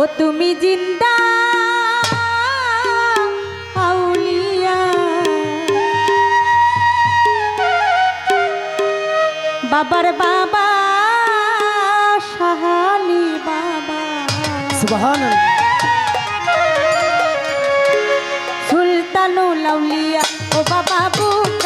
ও তুমি জিন্দা আউলিয়া। বাবার বাবা সাহালি বাবা। সুবহান সুলতানুল আউলিয়া ও বাবা বুকার